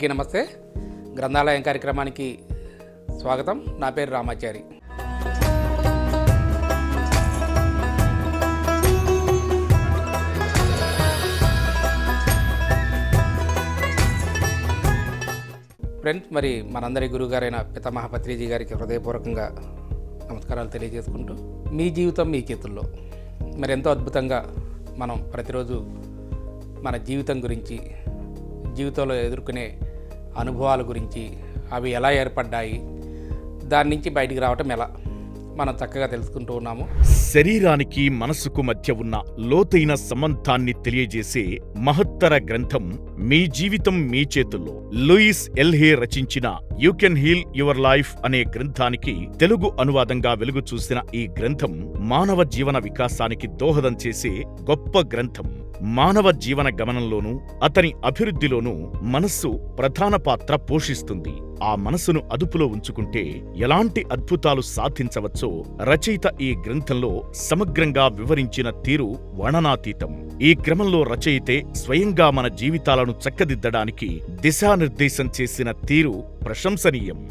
అందరికీ నమస్తే. గ్రంథాలయం కార్యక్రమానికి స్వాగతం. నా పేరు రామాచారి. ఫ్రెండ్స్ మరి మనందరి గురువుగారైన పితమహాపత్రిజీ గారికి హృదయపూర్వకంగా నమస్కారాలు తెలియజేసుకుంటూ మీ జీవితం మీ చేతుల్లో. మరి ఎంతో అద్భుతంగా మనం ప్రతిరోజు మన జీవితం గురించి జీవితంలో ఎదుర్కొనే అనుభవాల గురించి అవి ఎలా ఏర్పడ్డాయి దాని నుంచి బయటికి రావటం ఎలా? మనం చక్కగా తెలుసుకుంటూ ఉన్నాము. శరీరానికి మనసుకు మధ్య ఉన్న లోతైన సంబంధాన్ని తెలియజేసే మహత్తర గ్రంథం మీ జీవితం మీ చేతుల్లో. లూయిస్ ఎల్హే రచించిన you can heal your life అనే గ్రంథానికి తెలుగు అనువాదంగా వెలుగు చూసిన ఈ గ్రంథం మానవ జీవన వికాసానికి దోహదం చేసే గొప్ప గ్రంథం. మానవ జీవన గమనంలోనూ అతని అభివృద్ధిలోనూ మనస్సు ప్రధాన పాత్ర పోషిస్తుంది. ఆ మనసును అదుపులో ఉంచుకుంటే ఎలాంటి అద్భుతాలు సాధించవచ్చో రచయిత ఈ గ్రంథంలో సమగ్రంగా వివరించిన తీరు వర్ణనాతీతం. ఈ క్రమంలో రచయితే స్వయంగా మన జీవితాలను చక్కదిద్దడానికి దిశానిర్దేశం చేసిన తీరు ప్రశంసనీయం.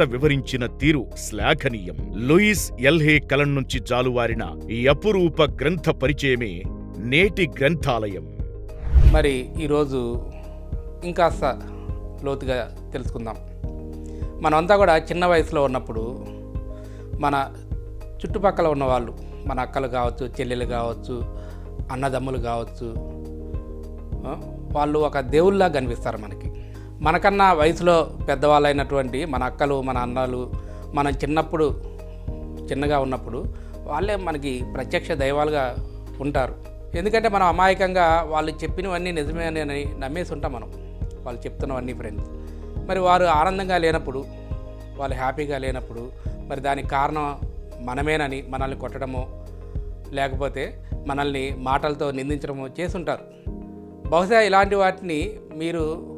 వివరించిన తీరు శ్లాఘనీయం. లూయిస్ ఎల్హే కలం నుంచి జాలువారిన ఈ అపురూప గ్రంథ పరిచయమే నేటి గ్రంథాలయం. మరి ఈరోజు ఇంకాస్త లోతుగా తెలుసుకుందాం. మనమంతా కూడా చిన్న వయసులో ఉన్నప్పుడు మన చుట్టుపక్కల ఉన్న వాళ్ళు మన అక్కలు కావచ్చు చెల్లెలు కావచ్చు అన్నదమ్ములు కావచ్చు వాళ్ళు ఒక దేవుళ్ళలా కనిపిస్తారు మనకి. మనకన్నా వయసులో పెద్దవాళ్ళైనటువంటి మన అక్కలు మన అన్నలు మనం చిన్నప్పుడు చిన్నగా ఉన్నప్పుడు వాళ్ళే మనకి ప్రత్యక్ష దైవాలుగా ఉంటారు. ఎందుకంటే మనం అమాయకంగా వాళ్ళు చెప్పినవన్నీ నిజమే అని నమ్మేసి ఉంటాం మనం. వాళ్ళు చెప్తున్నవన్నీ ఫ్రెండ్స్ మరి వారు ఆనందంగా లేనప్పుడు వాళ్ళు హ్యాపీగా లేనప్పుడు మరి దానికి కారణం మనమేనని మనల్ని కొట్టడమో లేకపోతే మనల్ని మాటలతో నిందించడమో చేసుంటారు బహుశా ఇలాంటి వాటిని మీరు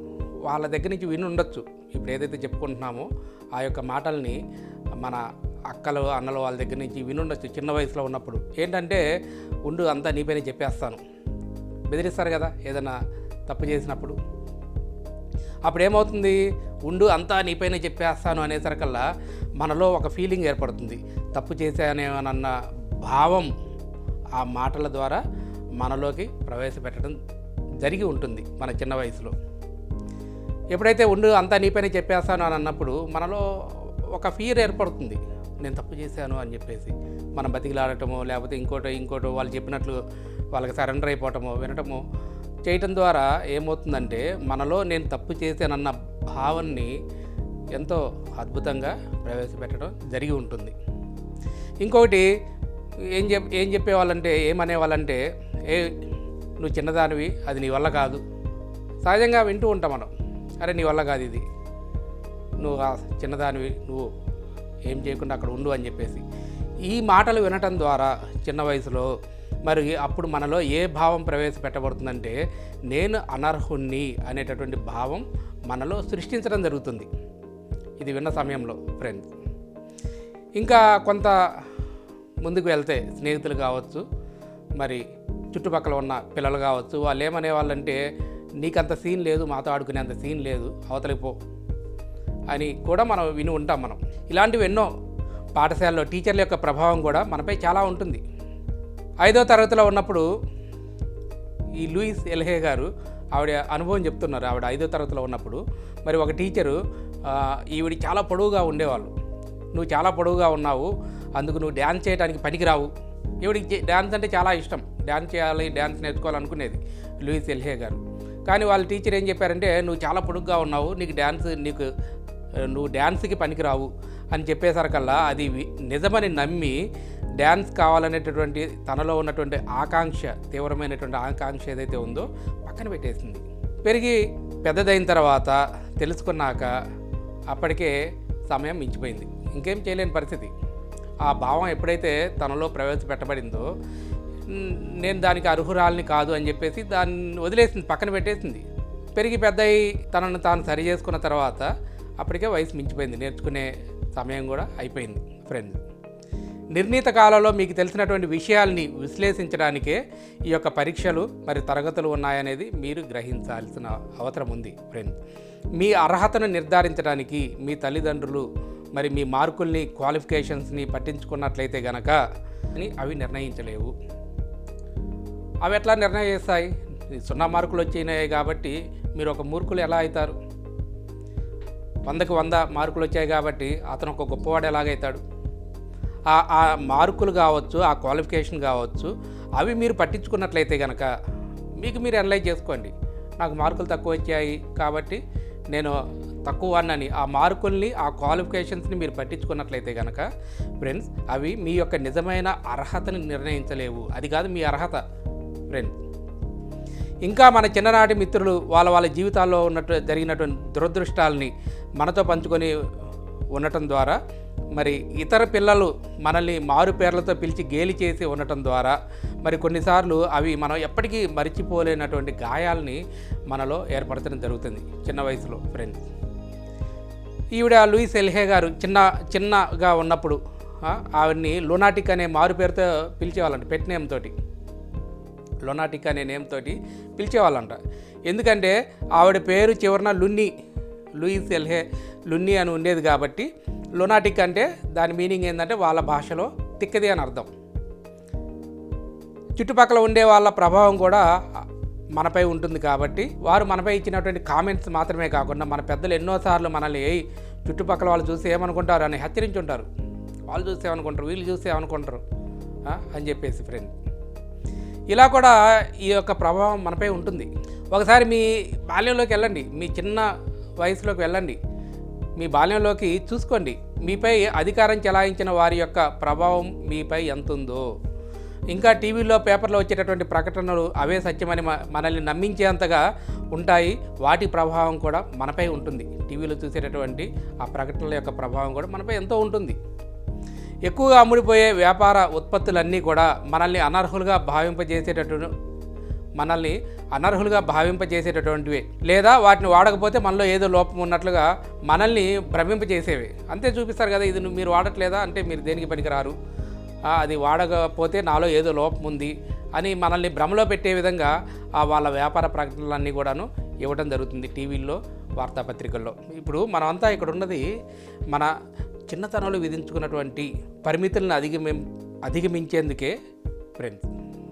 వాళ్ళ దగ్గర నుంచి విని ఉండొచ్చు ఇప్పుడు ఏదైతే చెప్పుకుంటున్నామో ఆ యొక్క మాటల్ని మన అక్కలు అన్నలు వాళ్ళ దగ్గర నుంచి విని ఉండొచ్చు చిన్న వయసులో ఉన్నప్పుడు. ఏంటంటే ఉండు అంతా నీపైనే చెప్పేస్తాను. బెదిరిస్తారు కదా ఏదైనా తప్పు చేసినప్పుడు. అప్పుడు ఏమవుతుంది ఉండు అంతా నీపైనే చెప్పేస్తాను అనేసరికల్లా మనలో ఒక ఫీలింగ్ ఏర్పడుతుంది. తప్పు చేశానేమనన్న భావం ఆ మాటల ద్వారా మనలోకి ప్రవేశపెట్టడం జరిగి ఉంటుంది మన చిన్న వయసులో. ఎప్పుడైతే ఉండు అంతా నీపైన చెప్పేస్తాను అని అన్నప్పుడు మనలో ఒక ఫీర్ ఏర్పడుతుంది. నేను తప్పు చేశాను అని చెప్పేసి. మనం బతికిలాడటమో లేకపోతే ఇంకోటో ఇంకోటో వాళ్ళు చెప్పినట్లు వాళ్ళకి సరెండర్ అయిపోవటమో వినటమో చేయటం ద్వారా ఏమవుతుందంటే మనలో నేను తప్పు చేశానన్న భావాన్ని ఎంతో అద్భుతంగా ప్రవేశపెట్టడం జరిగి ఉంటుంది. ఇంకొకటి ఏం చెప్ ఏం చెప్పేవాళ్ళంటే ఏమనేవాళ్ళంటే ఏ నువ్వు చిన్నదానివి అది నీ వల్ల కాదు. సహజంగా వింటూ ఉంటాం మనం. అరే నీ వల్ల కాదు ఇది. నువ్వు ఆ చిన్నదానివి నువ్వు ఏం చేయకుండా అక్కడ ఉండు అని చెప్పేసి. ఈ మాటలు వినటం ద్వారా చిన్న వయసులో మరి అప్పుడు మనలో ఏ భావం ప్రవేశపెట్టబడుతుందంటే నేను అనర్హుణ్ణి అనేటటువంటి భావం మనలో సృష్టించడం జరుగుతుంది. ఇది విన్న సమయంలో ఫ్రెండ్స్ ఇంకా కొంత ముందుకు వెళ్తే స్నేహితులు కావచ్చు మరి చుట్టుపక్కల ఉన్న పిల్లలు కావచ్చు వాళ్ళు ఏమనే వాళ్ళంటే నీకంత సీన్ లేదు మాతో ఆడుకునేంత సీన్ లేదు అవతలిపో అని కూడా మనం విని ఉంటాం మనం. ఇలాంటివి ఎన్నో పాఠశాలలో టీచర్ల యొక్క ప్రభావం కూడా మనపై చాలా ఉంటుంది. ఐదో తరగతిలో ఉన్నప్పుడు ఈ లూయిస్ ఎల్హే గారు ఆవిడ అనుభవం చెప్తున్నారు ఆవిడ ఐదో తరగతిలో ఉన్నప్పుడు. మరి ఒక టీచరు ఈవిడ చాలా పొడవుగా ఉండేవాళ్ళు. నువ్వు చాలా పొడవుగా ఉన్నావు. అందుకు నువ్వు డ్యాన్స్ చేయడానికి పనికిరావు. ఈవిడికి డ్యాన్స్ అంటే చాలా ఇష్టం. డ్యాన్స్ చేయాలి డ్యాన్స్ నేర్చుకోవాలనుకునేది లూయిస్ ఎల్హే గారు. కానీ వాళ్ళ టీచర్ ఏం చెప్పారంటే నువ్వు చాలా పొడుగ్గా ఉన్నావు నీకు డ్యాన్స్ నీకు నువ్వు డ్యాన్స్కి పనికిరావు అని చెప్పేసరికల్లా అది వి- నిజమని నమ్మి డ్యాన్స్ కావాలనేటటువంటి తనలో ఉన్నటువంటి ఆకాంక్ష తీవ్రమైనటువంటి ఆకాంక్ష ఏదైతే ఉందో పక్కన పెట్టేసింది. పెరిగి పెద్దదైన తర్వాత తెలుసుకున్నాక అప్పటికే సమయం మించిపోయింది. ఇంకేం చేయలేని పరిస్థితి. ఆ భావం ఎప్పుడైతే తనలో ప్రవేశపెట్టబడిందో నేను దానికి అర్హురాలని కాదు అని చెప్పేసి దాన్ని వదిలేసింది పక్కన పెట్టేసింది. పెరిగి పెద్ద తనను తాను సరి చేసుకున్న తర్వాత అప్పటికే వయసు మించిపోయింది. నేర్చుకునే సమయం కూడా అయిపోయింది ఫ్రెండ్స్ నిర్ణీత కాలంలో మీకు తెలిసినటువంటి విషయాల్ని విశ్లేషించడానికే ఈ యొక్క పరీక్షలు మరి తరగతులు ఉన్నాయనేది మీరు గ్రహించాల్సిన అవసరం ఉంది ఫ్రెండ్స్ మీ అర్హతను నిర్ధారించడానికి మీ తల్లిదండ్రులు మరి మీ మార్కుల్ని క్వాలిఫికేషన్స్ని పట్టించుకున్నట్లయితే గనక అని అవి నిర్ణయించలేవు. అవి ఎట్లా నిర్ణయిస్తాయి సున్నా మార్కులు వచ్చినాయి కాబట్టి మీరు ఒక మూర్ఖులు ఎలా అవుతారు? వందకి వంద మార్కులు వచ్చాయి కాబట్టి అతను ఒక గొప్పవాడు ఎలాగైతాడు? ఆ ఆ మార్కులు కావచ్చు ఆ క్వాలిఫికేషన్ కావచ్చు అవి మీరు పట్టించుకున్నట్లయితే కనుక మీకు మీరు అనలైజ్ చేసుకోండి. నాకు మార్కులు తక్కువ వచ్చాయి కాబట్టి నేను తక్కువ అన్నని. ఆ మార్కుల్ని ఆ క్వాలిఫికేషన్స్ని మీరు పట్టించుకున్నట్లయితే కనుక ఫ్రెండ్స్ అవి మీ యొక్క నిజమైన అర్హతని నిర్ణయించలేవు. అది కాదు మీ అర్హత. ఏప్రిల్ ఇంకా మన చిన్ననాటి మిత్రులు వాళ్ళ వాళ్ళ జీవితాల్లో ఉన్నట్టు జరిగినటువంటి దురదృష్టాలని మనతో పంచుకొని ఉండటం ద్వారా మరి ఇతర పిల్లలు మనల్ని మారు పేర్లతో పిలిచి గేలి చేసి ఉండటం ద్వారా మరి కొన్నిసార్లు అవి మనం ఎప్పటికీ మరిచిపోలేనటువంటి గాయాలని మనలో ఏర్పడటం జరుగుతుంది చిన్న వయసులో ఫ్రెండ్స్ ఈవిడ లూయిస్ ఎల్హే గారు చిన్న చిన్నగా ఉన్నప్పుడు ఆవిడ్ని లునాటిక్ అనే మారు పేరుతో పిలిచేవాళ్ళండి పెట్ నేమ్ తోటి. లొనాటిక్ అనే నేమ్ తోటి పిలిచేవాళ్ళంట. ఎందుకంటే ఆవిడ పేరు చివరన లున్ని లూయిస్ ఎల్హే లున్ని అని ఉండేది కాబట్టి లొనాటిక్ అంటే దాని మీనింగ్ ఏంటంటే వాళ్ళ భాషలో తిక్కది అని అర్థం. చుట్టుపక్కల ఉండే వాళ్ళ ప్రభావం కూడా మనపై ఉంటుంది కాబట్టి వారు మనపై ఇచ్చినటువంటి కామెంట్స్ మాత్రమే కాకుండా మన పెద్దలు ఎన్నోసార్లు మనల్ని "ఏయ్, చుట్టుపక్కల వాళ్ళు చూసి ఏమనుకుంటారు అని హెచ్చరించి ఉంటారు. వాళ్ళు చూసి ఏమనుకుంటారు వీళ్ళు చూసి ఏమనుకుంటారు అని చెప్పేసి ఫ్రెండ్ ఇలా కూడా ఈ యొక్క ప్రభావం మనపై ఉంటుంది. ఒకసారి మీ బాల్యంలోకి వెళ్ళండి. మీ చిన్న వయసులోకి వెళ్ళండి. మీ బాల్యంలోకి చూసుకోండి. మీపై అధికారం చెలాయించిన వారి యొక్క ప్రభావం మీపై ఎంత ఉందో ఇంకా టీవీలో పేపర్లో వచ్చేటటువంటి ప్రకటనలు అవే సత్యమని మనల్ని నమ్మించేంతగా ఉంటాయి. వాటి ప్రభావం కూడా మనపై ఉంటుంది. టీవీలో చూసేటటువంటి ఆ ప్రకటనల యొక్క ప్రభావం కూడా మనపై ఎంతో ఉంటుంది. ఎక్కువగా అమ్ముడిపోయే వ్యాపార ఉత్పత్తులన్నీ కూడా మనల్ని అనర్హులుగా భావింపజేసేటటువంటి మనల్ని అనర్హులుగా భావింపజేసేటటువంటివి. లేదా వాటిని వాడకపోతే మనలో ఏదో లోపం ఉన్నట్లుగా మనల్ని భ్రమింపజేసేవి. అంతే చూపిస్తారు కదా ఇది నువ్వు మీరు వాడట్లేదా అంటే మీరు దేనికి పనికిరారు? అది వాడకపోతే నాలో ఏదో లోపం ఉంది అని మనల్ని భ్రమలో పెట్టే విధంగా ఆ వాళ్ళ వ్యాపార ప్రకటనలన్నీ కూడాను ఇవ్వడం జరుగుతుంది టీవీల్లో వార్తాపత్రికల్లో. ఇప్పుడు మనమంతా ఇక్కడ ఉన్నది మన చిన్నతనంలో విధించుకున్నటువంటి పరిమితులను అధిగమి అధిగమించేందుకే ఫ్రెండ్స్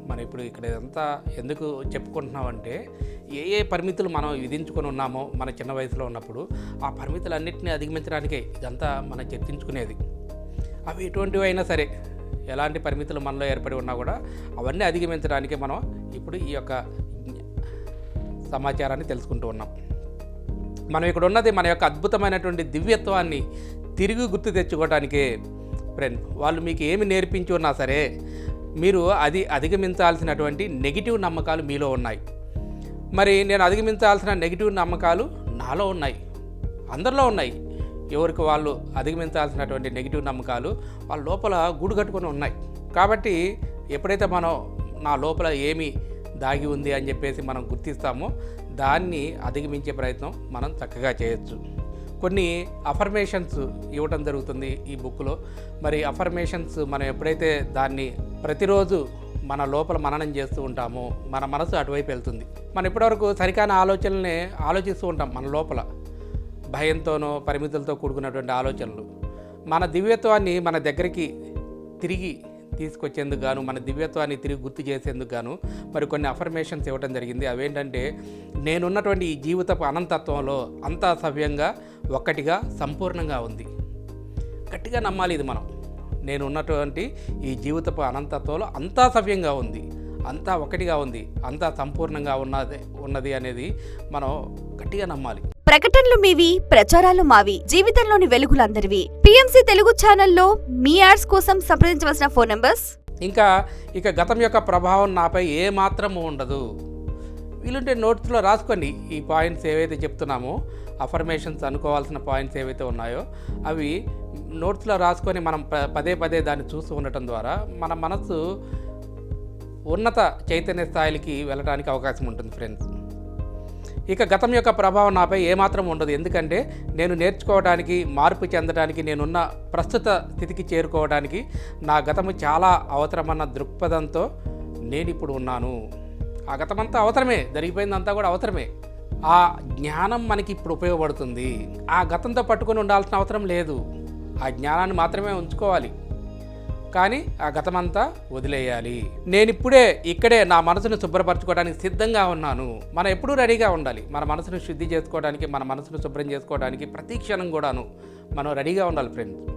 మనం ఇప్పుడు ఇక్కడ ఇదంతా ఎందుకు చెప్పుకుంటున్నామంటే ఏ ఏ పరిమితులు మనం విధించుకొని ఉన్నామో మన చిన్న వయసులో ఉన్నప్పుడు ఆ పరిమితులన్నింటినీ అధిగమించడానికే ఇదంతా మనం చర్చించుకునేది. అవి ఎటువంటివి అయినా సరే ఎలాంటి పరిమితులు మనలో ఏర్పడి ఉన్నా కూడా అవన్నీ అధిగమించడానికే మనం ఇప్పుడు ఈ యొక్క సమాచారాన్ని తెలుసుకుంటూ ఉన్నాం. మనం ఇక్కడ ఉన్నది మన యొక్క అద్భుతమైనటువంటి దివ్యత్వాన్ని తిరిగి గుర్తు తెచ్చుకోవడానికి ఫ్రెండ్ వాళ్ళు మీకు ఏమి నేర్పించి ఉన్నా సరే మీరు అది అధిగమించాల్సినటువంటి నెగిటివ్ నమ్మకాలు మీలో ఉన్నాయి. మరి నేను అధిగమించాల్సిన నెగిటివ్ నమ్మకాలు నాలో ఉన్నాయి అందరిలో ఉన్నాయి. ఎవరికి వాళ్ళు అధిగమించాల్సినటువంటి నెగిటివ్ నమ్మకాలు వాళ్ళ లోపల గూడు కట్టుకొని ఉన్నాయి. కాబట్టి ఎప్పుడైతే మనం నా లోపల ఏమి దాగి ఉంది అని చెప్పేసి మనం గుర్తిస్తామో దాన్ని అధిగమించే ప్రయత్నం మనం చక్కగా చేయొచ్చు. కొన్ని అఫర్మేషన్స్ ఇవ్వటం జరుగుతుంది ఈ బుక్లో. మరి అఫర్మేషన్స్ మనం ఎప్పుడైతే దాన్ని ప్రతిరోజు మన లోపల మననం చేస్తూ ఉంటామో మన మనసు అటువైపు వెళ్తుంది. మనం ఇప్పటివరకు సరికాని ఆలోచనల్ని ఆలోచిస్తూ ఉంటాం మన లోపల. భయంతోనో పరిమితులతో కూడుకున్నటువంటి ఆలోచనలు. మన దివ్యత్వాన్ని మన దగ్గరికి తిరిగి తీసుకొచ్చేందుకు గాను మన దివ్యత్వాన్ని తిరిగి గుర్తు చేసేందుకు గాను మరి కొన్ని అఫర్మేషన్స్ ఇవ్వడం జరిగింది. అవేంటంటే నేనున్నటువంటి ఈ జీవితపు అనంతత్వంలో అంతా సవ్యంగా ఒక్కటిగా సంపూర్ణంగా ఉంది. గట్టిగా నమ్మాలి ఇది మనం. నేను ఉన్నటువంటి ఈ జీవితపు అనంతత్వంలో అంతా సవ్యంగా ఉంది. అంతా ఒకటిగా ఉంది. అంతా సంపూర్ణంగా ఉన్నది ఉన్నది అనేది మనం గట్టిగా నమ్మాలి. ప్రకటనలు మీవి ప్రచారాలు మావి జీవితంలోని వెలుగులందరివి. పిఎంసి తెలుగు ఛానల్లో మీ యాడ్స్ కోసం సంప్రదించవలసిన ఫోన్ నంబర్స్? ఇంకా ఇక గతం యొక్క ప్రభావం నాపై ఏ మాత్రము ఉండదు. వీలుంటే నోట్స్లో రాసుకోండి ఈ పాయింట్స్ ఏవైతే చెప్తున్నామో అఫర్మేషన్స్ అనుకోవాల్సిన పాయింట్స్ ఏవైతే ఉన్నాయో అవి నోట్స్లో రాసుకొని మనం ప- పదే పదే దాన్ని చూస్తూ ఉండటం ద్వారా మన మనసు ఉన్నత చైతన్య స్థాయిలకి వెళ్ళడానికి అవకాశం ఉంటుంది ఫ్రెండ్స్. ఇక గతం యొక్క ప్రభావం నాపై ఏమాత్రం ఉండదు. ఎందుకంటే నేను నేర్చుకోవడానికి మార్పు చెందడానికి నేనున్న ప్రస్తుత స్థితికి చేరుకోవడానికి నా గతము చాలా అవసరమన్న దృక్పథంతో నేను ఇప్పుడు ఉన్నాను. ఆ గతమంతా అవసరమే. జరిగిపోయిందంతా కూడా అవసరమే. ఆ జ్ఞానం మనకి ఇప్పుడు ఉపయోగపడుతుంది. ఆ గతంతో పట్టుకొని ఉండాల్సిన అవసరం లేదు. ఆ జ్ఞానాన్ని మాత్రమే ఉంచుకోవాలి. కానీ ఆ గతమంతా వదిలేయాలి. నేను ఇప్పుడే ఇక్కడే నా మనసును శుభ్రపరచుకోవడానికి సిద్ధంగా ఉన్నాను. మనం ఎప్పుడూ రెడీగా ఉండాలి. మన మనసును శుద్ధి చేసుకోవడానికి మన మనసును శుభ్రం చేసుకోవడానికి ప్రతి క్షణం కూడాను మనం రెడీగా ఉండాలి ఫ్రెండ్స్.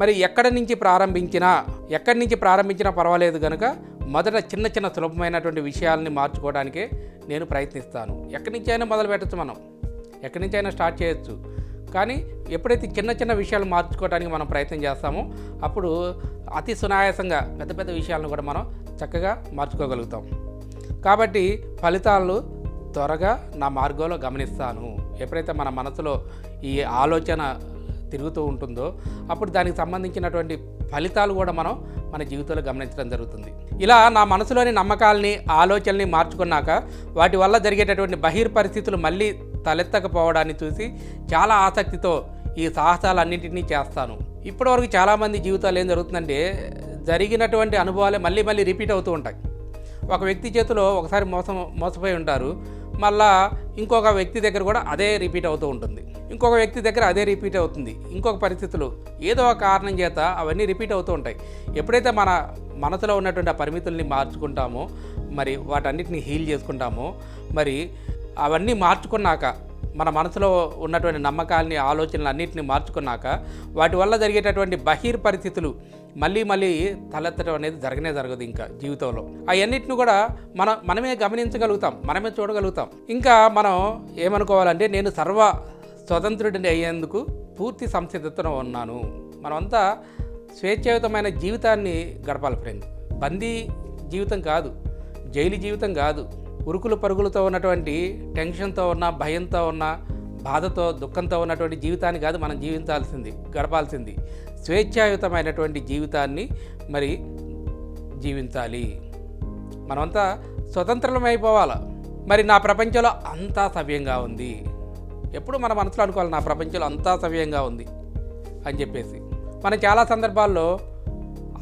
మరి ఎక్కడి నుంచి ప్రారంభించినా ఎక్కడి నుంచి ప్రారంభించినా పర్వాలేదు కనుక మొదట చిన్న చిన్న సులభమైనటువంటి విషయాలని మార్చుకోవడానికే నేను ప్రయత్నిస్తాను. ఎక్కడి నుంచి అయినా మొదలు పెట్టచ్చు మనం. ఎక్కడి నుంచి అయినా స్టార్ట్ చేయొచ్చు. కానీ ఎప్పుడైతే చిన్న చిన్న విషయాలు మార్చుకోవడానికి మనం ప్రయత్నం చేస్తామో అప్పుడు అతి సునాయాసంగా పెద్ద పెద్ద విషయాలను కూడా మనం చక్కగా మార్చుకోగలుగుతాం. కాబట్టి ఫలితాలు త్వరగా నా మార్గంలో గమనిస్తాను. ఎప్పుడైతే మన మనసులో ఈ ఆలోచన తిరుగుతూ ఉంటుందో అప్పుడు దానికి సంబంధించినటువంటి ఫలితాలు కూడా మనం మన జీవితంలో గమనించడం జరుగుతుంది. ఇలా నా మనసులోని నమ్మకాలని ఆలోచనల్ని మార్చుకున్నాక వాటి వల్ల జరిగేటటువంటి బహిర్ పరిస్థితులు మళ్ళీ తలెత్తకపోవడాన్ని చూసి చాలా ఆసక్తితో ఈ సాహసాలన్నింటినీ చేస్తాను. ఇప్పటివరకు చాలామంది జీవితాలు ఏం జరుగుతుందంటే జరిగినటువంటి అనుభవాలే మళ్ళీ మళ్ళీ రిపీట్ అవుతూ ఉంటాయి. ఒక వ్యక్తి చేతిలో ఒకసారి మోసం మోసపోయి ఉంటారు. మళ్ళా ఇంకొక వ్యక్తి దగ్గర కూడా అదే రిపీట్ అవుతూ ఉంటుంది. ఇంకొక వ్యక్తి దగ్గర అదే రిపీట్ అవుతుంది. ఇంకొక పరిస్థితులు ఏదో ఒక కారణం చేత అవన్నీ రిపీట్ అవుతూ ఉంటాయి. ఎప్పుడైతే మన మనసులో ఉన్నటువంటి ఆ పరిమితుల్ని మార్చుకుంటామో మరి వాటన్నిటిని హీల్ చేసుకుంటామో మరి అవన్నీ మార్చుకున్నాక మన మనసులో ఉన్నటువంటి నమ్మకాలని ఆలోచనలు అన్నింటిని మార్చుకున్నాక వాటి వల్ల జరిగేటటువంటి బహిర్ పరిస్థితులు మళ్ళీ మళ్ళీ తలెత్తడం అనేది జరగనే జరగదు ఇంకా జీవితంలో. అవన్నిటిని కూడా మన మనమే గమనించగలుగుతాం మనమే చూడగలుగుతాం. ఇంకా మనం ఏమనుకోవాలంటే నేను సర్వ స్వతంత్రుడిని అయ్యేందుకు పూర్తి సంసిద్ధతను ఉన్నాను. మనమంతా స్వేచ్ఛాయుతమైన జీవితాన్ని గడపాలి ఫ్రెండ్స్. బందీ జీవితం కాదు జైలు జీవితం కాదు. ఉరుకులు పరుగులతో ఉన్నటువంటి టెన్షన్తో ఉన్న భయంతో ఉన్న బాధతో దుఃఖంతో ఉన్నటువంటి జీవితాన్ని కాదు మనం జీవించాల్సింది గడపాల్సింది. స్వేచ్ఛాయుతమైనటువంటి జీవితాన్ని మరి జీవించాలి. మనమంతా స్వతంత్రమైపోవాలి మరి నా ప్రపంచంలో అంతా సవ్యంగా ఉంది. ఎప్పుడు మన మనసులో అనుకోవాలి నా ప్రపంచంలో అంతా సవ్యంగా ఉంది అని చెప్పేసి. మనం చాలా సందర్భాల్లో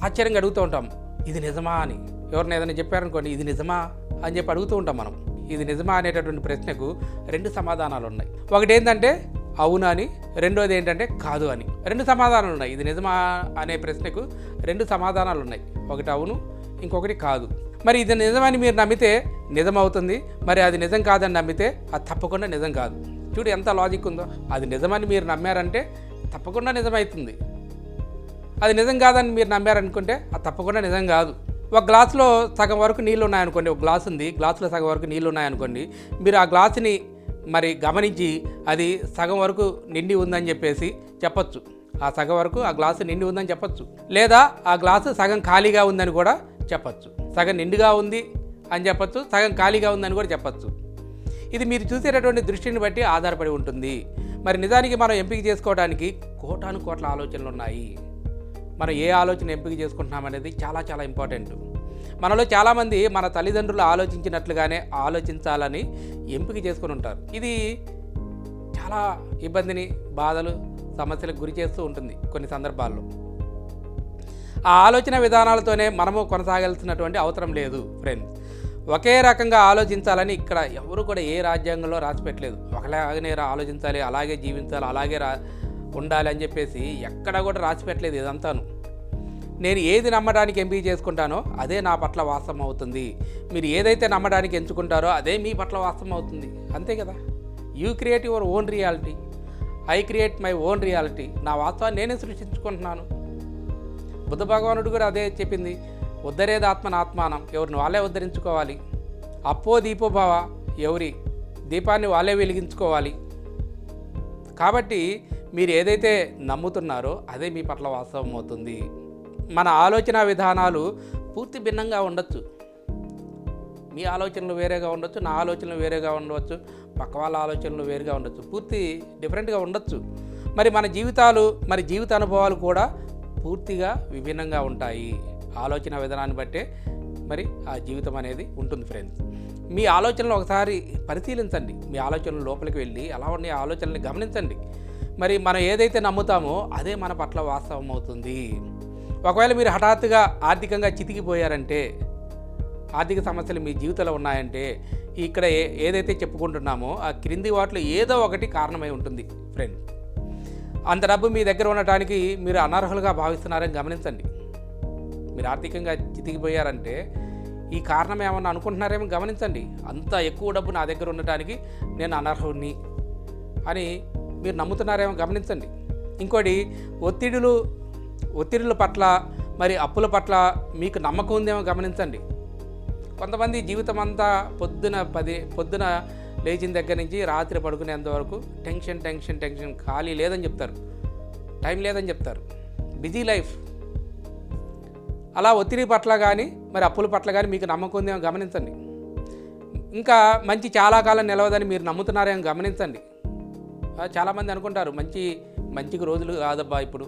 ఆశ్చర్యంగా అడుగుతూ ఉంటాం ఇది నిజమా అని. ఎవరిని ఏదైనా చెప్పారనుకోండి ఇది నిజమా? అని చెప్పి అడుగుతూ ఉంటాం మనం. ఇది నిజమా అనేటటువంటి ప్రశ్నకు రెండు సమాధానాలు ఉన్నాయి ఒకటి ఏంటంటే అవును అని రెండోది ఏంటంటే కాదు అని. రెండు సమాధానాలు ఉన్నాయి ఇది నిజమా అనే ప్రశ్నకు రెండు సమాధానాలు ఉన్నాయి ఒకటి అవును ఇంకొకటి కాదు. మరి ఇది నిజమని మీరు నమ్మితే నిజం అవుతుంది మరి అది నిజం కాదని నమ్మితే అది తప్పకుండా నిజం కాదు. చూడు ఎంత లాజిక్ ఉందో. అది నిజమని మీరు నమ్మారంటే తప్పకుండా నిజమవుతుంది. అది నిజం కాదని మీరు నమ్మారనుకుంటే అది తప్పకుండా నిజం కాదు. ఒక గ్లాసులో సగం వరకు నీళ్ళు ఉన్నాయనుకోండి ఒక గ్లాస్ ఉంది గ్లాసులో సగం వరకు నీళ్ళు ఉన్నాయనుకోండి మీరు ఆ గ్లాసుని మరి గమనించి అది సగం వరకు నిండి ఉందని చెప్పేసి చెప్పచ్చు. ఆ సగం వరకు ఆ గ్లాసు నిండి ఉందని చెప్పచ్చు. లేదా ఆ గ్లాసు సగం ఖాళీగా ఉందని కూడా చెప్పచ్చు. సగం నిండుగా ఉంది అని చెప్పచ్చు సగం ఖాళీగా ఉందని కూడా చెప్పచ్చు. ఇది మీరు చూసేటటువంటి దృష్టిని బట్టి ఆధారపడి ఉంటుంది. మరి నిజానికి మనం ఎంపిక చేసుకోవడానికి కోటాను కోట్ల ఆలోచనలు ఉన్నాయి మనం ఏ ఆలోచన ఎంపిక చేసుకుంటున్నాం అనేది చాలా చాలా ఇంపార్టెంట్. మనలో చాలామంది మన తల్లిదండ్రులు ఆలోచించినట్లుగానే ఆలోచించాలని ఎంపిక చేసుకొని ఉంటారు. ఇది చాలా ఇబ్బందిని బాధలు సమస్యలకు గురి చేస్తూ ఉంటుంది కొన్ని సందర్భాల్లో. ఆ ఆలోచన విధానాలతోనే మనము కొనసాగాల్సినటువంటి అవసరం లేదు ఫ్రెండ్స్ ఒకే రకంగా ఆలోచించాలని ఇక్కడ ఎవరు కూడా ఏ రాజ్యాంగంలో రాసి పెట్టలేదు. ఒకలాగనే ఆలోచించాలి అలాగే జీవించాలి అలాగే రా ఉండాలి అని చెప్పేసి ఎక్కడ కూడా రాసి పెట్టలేదు ఇదంతాను. నేను ఏది నమ్మడానికి ఎంపిక చేసుకుంటానో అదే నా పట్ల వాస్తవం అవుతుంది. మీరు ఏదైతే నమ్మడానికి ఎంచుకుంటారో అదే మీ పట్ల వాస్తవం అవుతుంది. అంతే కదా? You create your own reality I create my own reality నా వాస్తవాన్ని నేనే సృష్టించుకుంటున్నాను. బుద్ధ భగవానుడు కూడా అదే చెప్పింది. ఉద్ధరేది ఆత్మన ఆత్మానం. ఎవరిని వాళ్ళే ఉద్ధరించుకోవాలి. అప్పో దీపో భావ ఎవరి? దీపాన్ని వాళ్ళే వెలిగించుకోవాలి. కాబట్టి మీరు ఏదైతే నమ్ముతున్నారో అదే మీ పట్ల వాస్తవం అవుతుంది. మన ఆలోచన విధానాలు పూర్తి భిన్నంగా ఉండొచ్చు. మీ ఆలోచనలు వేరేగా ఉండొచ్చు నా ఆలోచనలు వేరేగా ఉండవచ్చు పక్క వాళ్ళ ఆలోచనలు వేరుగా ఉండొచ్చు పూర్తి డిఫరెంట్గా ఉండొచ్చు. మరి మన జీవితాలు మరి జీవిత అనుభవాలు కూడా పూర్తిగా విభిన్నంగా ఉంటాయి. ఆలోచన విధానాన్ని బట్టే మరి ఆ జీవితం అనేది ఉంటుంది ఫ్రెండ్స్. మీ ఆలోచనలు ఒకసారి పరిశీలించండి. మీ ఆలోచనలు లోపలికి వెళ్ళి అలా ఉన్న ఆలోచనల్ని గమనించండి. మరి మనం ఏదైతే నమ్ముతామో అదే మన పట్ల వాస్తవం అవుతుంది. ఒకవేళ మీరు హఠాత్తుగా ఆర్థికంగా చితికిపోయారంటే ఆర్థిక సమస్యలు మీ జీవితంలో ఉన్నాయంటే ఇక్కడ ఏ ఏదైతే చెప్పుకుంటున్నామో ఆ క్రింది వాటిలో ఏదో ఒకటి కారణమై ఉంటుంది ఫ్రెండ్ అంత డబ్బు మీ దగ్గర ఉండటానికి మీరు అనర్హులుగా భావిస్తున్నారని గమనించండి. మీరు ఆర్థికంగా చితికిపోయారంటే ఈ కారణం ఏమన్నా అనుకుంటున్నారేమో గమనించండి. అంత ఎక్కువ డబ్బు నా దగ్గర ఉండటానికి నేను అనర్హుడిని అని మీరు నమ్ముతున్నారేమో గమనించండి. ఇంకోటి ఒత్తిడులు ఒత్తిడుల పట్ల మరి అప్పుల పట్ల మీకు నమ్మకం ఉందేమో గమనించండి. కొంతమంది జీవితం అంతా పొద్దున పది పొద్దున లేచిన దగ్గర నుంచి రాత్రి పడుకునేంత వరకు టెన్షన్ టెన్షన్ టెన్షన్ ఖాళీ లేదని చెప్తారు. టైం లేదని చెప్తారు. Busy life. అలా ఒత్తిడి పట్ల కానీ మరి అప్పుల పట్ల కానీ మీకు నమ్మకం ఉందేమో గమనించండి. ఇంకా మంచి చాలా కాలం నిలవదని మీరు నమ్ముతున్నారేమో గమనించండి. చాలామంది అనుకుంటారు మంచి మంచికి రోజులు కాదబ్బా ఇప్పుడు.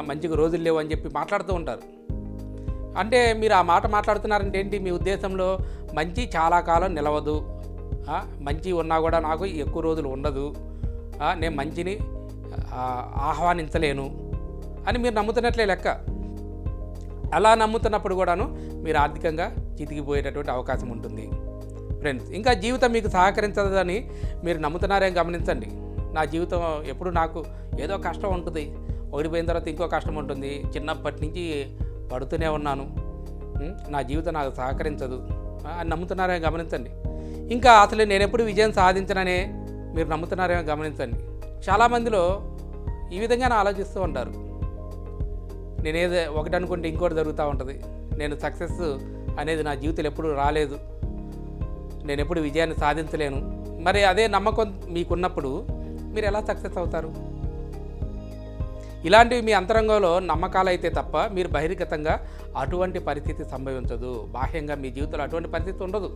మంచికి రోజులు లేవు అని చెప్పి మాట్లాడుతూ ఉంటారు. అంటే మీరు ఆ మాట మాట్లాడుతున్నారంటే ఏంటి? మీ ఉద్దేశంలో మంచి చాలా కాలం నిలవదు. మంచి ఉన్నా కూడా నాకు ఎక్కువ రోజులు ఉండదు. నేను మంచిని ఆహ్వానించలేను అని మీరు నమ్ముతున్నట్లే లెక్క. అలా నమ్ముతున్నప్పుడు కూడాను మీరు ఆర్థికంగా చితికిపోయేటటువంటి అవకాశం ఉంటుంది. ఫ్రెండ్స్ ఇంకా జీవితం మీకు సహకరించదని మీరు నమ్ముతున్నారేం గమనించండి. నా జీవితం ఎప్పుడు నాకు ఏదో కష్టం ఉంటుంది. ఓడిపోయిన తర్వాత ఇంకో కష్టం ఉంటుంది. చిన్నప్పటి నుంచి పడుతూనే ఉన్నాను. నా జీవితం నాకు సహకరించదు. అని నమ్ముతున్నారేమో గమనించండి. ఇంకా అసలు నేను ఎప్పుడు విజయం సాధించననే మీరు నమ్ముతున్నారేమో గమనించండి. చాలామందిలో ఈ విధంగానే ఆలోచిస్తూ ఉంటారు. నేనేదో ఒకటి అనుకుంటే ఇంకోటి జరుగుతూ ఉంటుంది. నేను సక్సెస్ అనేది నా జీవితంలో ఎప్పుడు రాలేదు. నేను ఎప్పుడు విజయాన్ని సాధించలేను. మరి అదే నమ్మకం మీకున్నప్పుడు మీరు ఎలా సక్సెస్ అవుతారు? ఇలాంటివి మీ అంతరంగంలో నమ్మకాలు అయితే తప్ప మీరు బహిర్గతంగా అటువంటి పరిస్థితి సంభవించదు. బాహ్యంగా మీ జీవితంలో అటువంటి పరిస్థితి ఉండదు.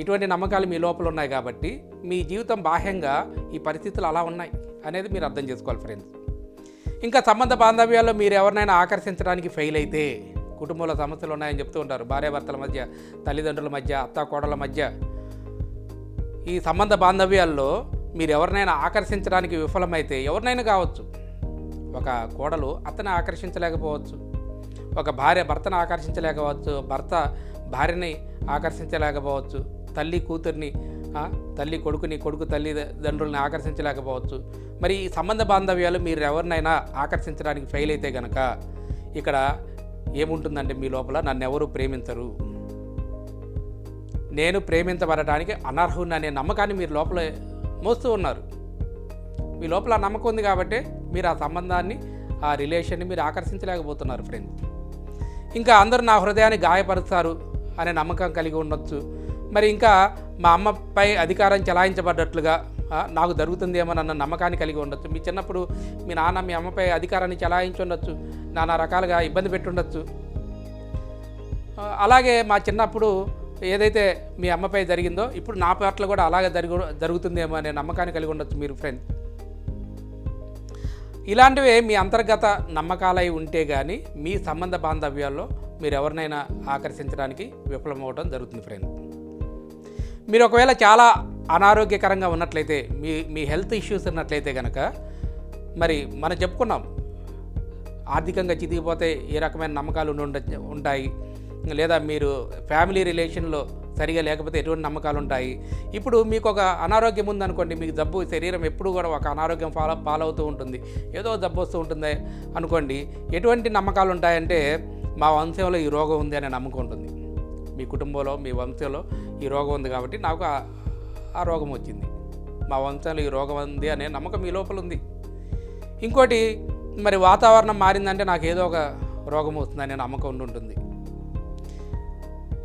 ఇటువంటి నమ్మకాలు మీ లోపల ఉన్నాయి కాబట్టి మీ జీవితం బాహ్యంగా ఈ పరిస్థితులు అలా ఉన్నాయి అనేది మీరు అర్థం చేసుకోవాలి ఫ్రెండ్స్ ఇంకా సంబంధ బాంధవ్యాల్లో మీరు ఎవరినైనా ఆకర్షించడానికి ఫెయిల్ అయితే కుటుంబంలో సమస్యలు ఉన్నాయని చెప్తూ ఉంటారు. భార్యాభర్తల మధ్య తల్లిదండ్రుల మధ్య అత్త కోడల మధ్య ఈ సంబంధ బాంధవ్యాల్లో మీరు ఎవరినైనా ఆకర్షించడానికి విఫలమైతే ఎవరినైనా కావచ్చు. ఒక కోడలు అతను ఆకర్షించలేకపోవచ్చు. ఒక భార్య భర్తను ఆకర్షించలేకపోవచ్చు. భర్త భార్యని ఆకర్షించలేకపోవచ్చు. తల్లి కూతుర్ని తల్లి కొడుకుని కొడుకు తల్లి తండ్రుల్ని ఆకర్షించలేకపోవచ్చు. మరి ఈ సంబంధ బాంధవ్యాలు మీరు ఎవరినైనా ఆకర్షించడానికి ఫెయిల్ అయితే గనక ఇక్కడ ఏముంటుందంటే మీ లోపల? నన్ను ఎవరు ప్రేమించరు. నేను ప్రేమించబడటానికి అనర్హుని అనే నమ్మకాన్ని మీరు లోపల మోస్తూ ఉన్నారు. మీ లోపల నమ్మకం ఉంది కాబట్టి మీరు ఆ సంబంధాన్ని ఆ రిలేషన్ని మీరు ఆకర్షించలేకపోతున్నారు ఫ్రెండ్స్. ఇంకా అందరూ నా హృదయాన్ని గాయపరుస్తారు అనే నమ్మకం కలిగి ఉండొచ్చు. మరి ఇంకా మా అమ్మపై అధికారం చెలాయించబడ్డట్లుగా నాకు జరుగుతుందేమోనన్న నమ్మకాన్ని కలిగి ఉండొచ్చు. మీ చిన్నప్పుడు మీ నాన్న మీ అమ్మపై అధికారాన్ని చెలాయించి ఉండొచ్చు. నానా రకాలుగా ఇబ్బంది పెట్టుండొచ్చు అలాగే మా చిన్నప్పుడు ఏదైతే మీ అమ్మపై జరిగిందో ఇప్పుడు నా పట్ల కూడా అలాగే జరుగు జరుగుతుందేమో అనే నమ్మకాన్ని కలిగి ఉండొచ్చు మీరు ఫ్రెండ్ ఇలాంటివే మీ అంతర్గత నమ్మకాలై ఉంటే కానీ మీ సంబంధ బాంధవ్యాల్లో మీరు ఎవరినైనా ఆకర్షించడానికి విఫలమవడం జరుగుతుంది ఫ్రెండ్ మీరు ఒకవేళ చాలా అనారోగ్యకరంగా ఉన్నట్లయితే మీ మీ హెల్త్ ఇష్యూస్ ఉన్నట్లయితే కనుక మరి మనం చెప్పుకున్నాం ఆర్థికంగా చితికిపోతే ఏ రకమైన నమ్మకాలు ఉండి ఉండ ఉంటాయి. లేదా మీరు ఫ్యామిలీ రిలేషన్లో సరిగా లేకపోతే ఎటువంటి నమ్మకాలు ఉంటాయి? ఇప్పుడు మీకు ఒక అనారోగ్యం ఉందనుకోండి మీకు జబ్బు శరీరం ఎప్పుడు కూడా ఒక అనారోగ్యం ఫాలో పాలవుతూ ఉంటుంది. ఏదో జబ్బు వస్తూ ఉంటుంది అనుకోండి ఎటువంటి నమ్మకాలు ఉంటాయంటే మా వంశంలో ఈ రోగం ఉంది అనే నమ్మకం ఉంటుంది. మీ కుటుంబంలో మీ వంశంలో ఈ రోగం ఉంది కాబట్టి నాకు ఆ- రోగం వచ్చింది. మా వంశంలో ఈ రోగం ఉంది అనే నమ్మకం మీ లోపల ఉంది. ఇంకోటి మరి వాతావరణం మారిందంటే నాకు ఏదో ఒక రోగం వస్తుందనే నమ్మకం ఉండి ఉంటుంది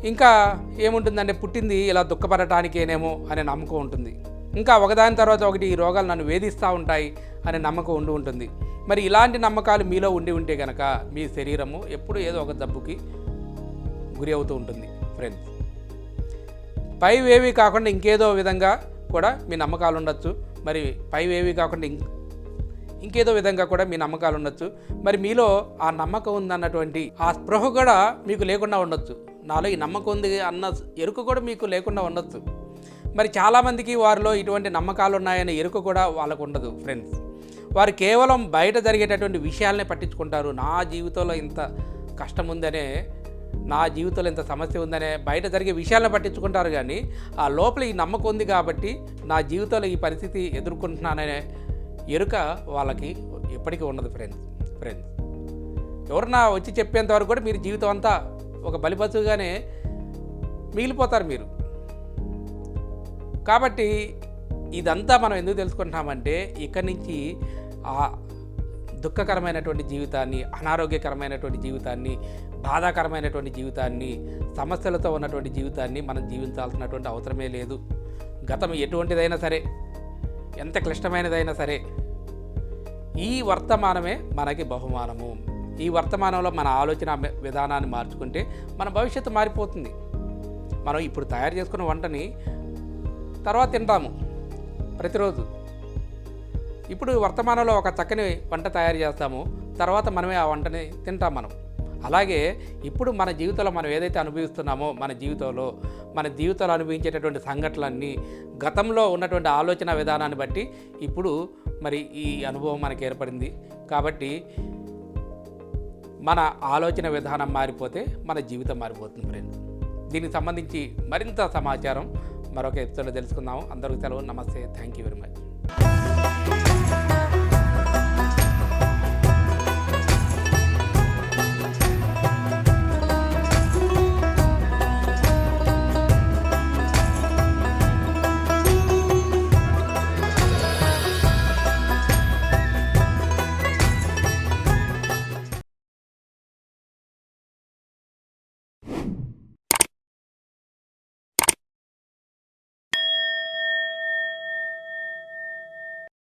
ఇంకా ఏముంటుందంటే పుట్టింది ఇలా దుఃఖపడటానికేనేమో అనే నమ్మకం ఉంటుంది. ఇంకా ఒకదాని తర్వాత ఒకటి ఈ రోగాలు నన్ను వేధిస్తూ ఉంటాయి అనే నమ్మకం ఉండి ఉంటుంది. మరి ఇలాంటి నమ్మకాలు మీలో ఉండి ఉంటే కనుక మీ శరీరము ఎప్పుడు ఏదో ఒక జబ్బుకి గురి అవుతూ ఉంటుంది ఫ్రెండ్స్ పైవేవి కాకుండా ఇంకేదో విధంగా కూడా మీ నమ్మకాలు ఉండొచ్చు. మరి పైవేవి కాకుండా ఇం ఇంకేదో విధంగా కూడా మీ నమ్మకాలు ఉండొచ్చు. మరి మీలో ఆ నమ్మకం ఉందన్నటువంటి ఆ స్పృహ కూడా మీకు లేకుండా ఉండొచ్చు. నాలో ఈ నమ్మకం ఉంది అన్న ఎరుక కూడా మీకు లేకుండా ఉండొచ్చు. మరి చాలామందికి వారిలో ఇటువంటి నమ్మకాలు ఉన్నాయనే ఎరుక కూడా వాళ్ళకు ఉండదు ఫ్రెండ్స్ వారు కేవలం బయట జరిగేటటువంటి విషయాలనే పట్టించుకుంటారు. నా జీవితంలో ఇంత కష్టం ఉందనే నా జీవితంలో ఇంత సమస్య ఉందనే బయట జరిగే విషయాలను పట్టించుకుంటారు కానీ ఆ లోపల ఈ నమ్మకం ఉంది కాబట్టి నా జీవితంలో ఈ పరిస్థితి ఎదుర్కొంటున్నాననే ఎరుక వాళ్ళకి ఎప్పటికీ ఉండదు ఫ్రెండ్స్ ఫ్రెండ్స్ ఎవరన్నా వచ్చి చెప్పేంత వరకు కూడా మీరు జీవితం అంతా ఒక బలిపతుగానే మిగిలిపోతారు మీరు. కాబట్టి ఇదంతా మనం ఎందుకు తెలుసుకుంటున్నామంటే ఇక్కడి నుంచి ఆ దుఃఖకరమైనటువంటి జీవితాన్ని అనారోగ్యకరమైనటువంటి జీవితాన్ని బాధాకరమైనటువంటి జీవితాన్ని సమస్యలతో ఉన్నటువంటి జీవితాన్ని మనం జీవించాల్సినటువంటి అవసరమే లేదు. గతం ఎటువంటిదైనా సరే ఎంత క్లిష్టమైనదైనా సరే ఈ వర్తమానమే మనకి బహుమానము. ఈ వర్తమానంలో మన ఆలోచన విధానాన్ని మార్చుకుంటే మన భవిష్యత్తు మారిపోతుంది. మనం ఇప్పుడు తయారు చేసుకున్న వంటని తర్వాత తింటాము ప్రతిరోజు. ఇప్పుడు వర్తమానంలో ఒక చక్కని వంట తయారు చేస్తాము తర్వాత మనమే ఆ వంటని తింటాం మనం. అలాగే ఇప్పుడు మన జీవితంలో మనం ఏదైతే అనుభవిస్తున్నామో మన జీవితంలో మన జీవితంలో అనుభవించేటటువంటి సంఘటనలన్నీ గతంలో ఉన్నటువంటి ఆలోచన విధానాన్ని బట్టి ఇప్పుడు మరి ఈ అనుభవం మనకు ఏర్పడింది. కాబట్టి మన ఆలోచన విధానం మారిపోతే మన జీవితం మారిపోతుంది ఫ్రెండ్స్ దీనికి సంబంధించి మరింత సమాచారం మరొక ఎపిసోడ్లో తెలుసుకుందాము అందరికీ సెలవు. నమస్తే. Thank you very much.